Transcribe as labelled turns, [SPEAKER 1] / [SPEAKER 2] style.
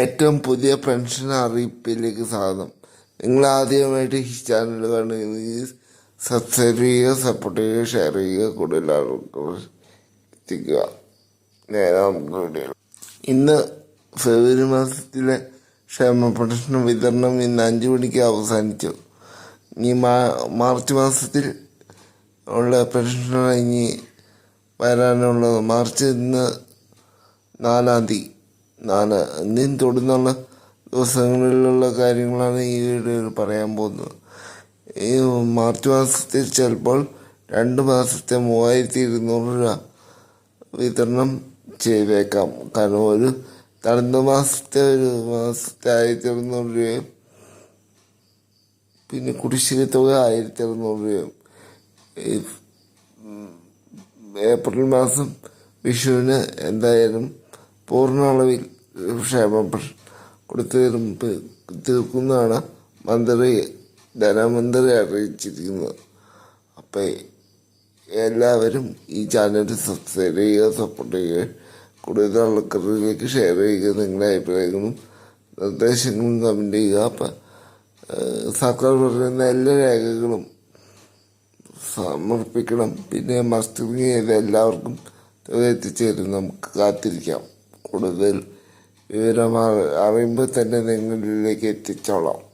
[SPEAKER 1] ഏറ്റവും പുതിയ പെൻഷൻ അറിയിപ്പിലേക്ക് സ്വാഗതം. നിങ്ങൾ ആദ്യമായിട്ട് ഈ ചാനൽ കാണുകയാണെങ്കിൽ സബ്സ്ക്രൈബ് ചെയ്യുക സപ്പോർട്ട് ചെയ്യുക ഷെയർ ചെയ്യുക കൂടുതൽ ആളുകൾ നേരെ നമുക്ക് ഇന്ന് ഫെബ്രുവരി മാസത്തിലെ ക്ഷേമ പെൻഷൻ വിതരണം ഇന്ന് അഞ്ച് മണിക്ക് അവസാനിച്ചു. ഇനി മാർച്ച് മാസത്തിൽ ഉള്ള പെൻഷൻ ഇനി വരാനുള്ളത് മാർച്ച് ഇന്ന് നാലാം തീയതി. നാല് ഇന്നും തുടർന്നുള്ള ദിവസങ്ങളിലുള്ള കാര്യങ്ങളാണ് ഈ വീഡിയോയിൽ പറയാൻ പോകുന്നത്. ഈ മാർച്ച് മാസത്തിൽ ചിലപ്പോൾ രണ്ട് മാസത്തെ മൂവായിരത്തി ഇരുന്നൂറ് രൂപ വിതരണം ചെയ്തേക്കാം. കാരണം ഒരു തണുത്ത മാസത്തെ ഒരു മാസത്തെ ആയിരത്തി അറുന്നൂറ് രൂപയും പിന്നെ കുടിശ്ശിക തുക ആയിരത്തി അറുന്നൂറ് രൂപയും. ഏപ്രിൽ മാസം വിഷുവിന് എന്തായാലും പൂർണ അളവിൽ ക്ഷേമം പെൻഷൻ കൊടുത്തു തീർപ്പ് തീർക്കുന്നതാണ് മന്ത്രി ധനമന്ത്രി അറിയിച്ചിരിക്കുന്നത്. അപ്പം എല്ലാവരും ഈ ചാനൽ സബ്സ്ക്രൈബ് ചെയ്യുക സപ്പോർട്ട് ചെയ്യുക കൂടുതൽ ആൾക്കാരിലേക്ക് ഷെയർ ചെയ്യുക നിങ്ങളുടെ അഭിപ്രായങ്ങളും നിർദ്ദേശങ്ങളും കമന്റ് ചെയ്യുക. അപ്പം സർക്കാർ പറയുന്ന എല്ലാ രേഖകളും സമർപ്പിക്കണം. പിന്നെ മസ്റ്ററിങ് ചെയ്ത് എല്ലാവർക്കും എത്തിച്ചേരും നമുക്ക് കാത്തിരിക്കാം. കൂടുതൽ വിവരം അറി- അറിയുമ്പോൾ തന്നെ നിങ്ങളിലേക്ക് എത്തിച്ചോളാം.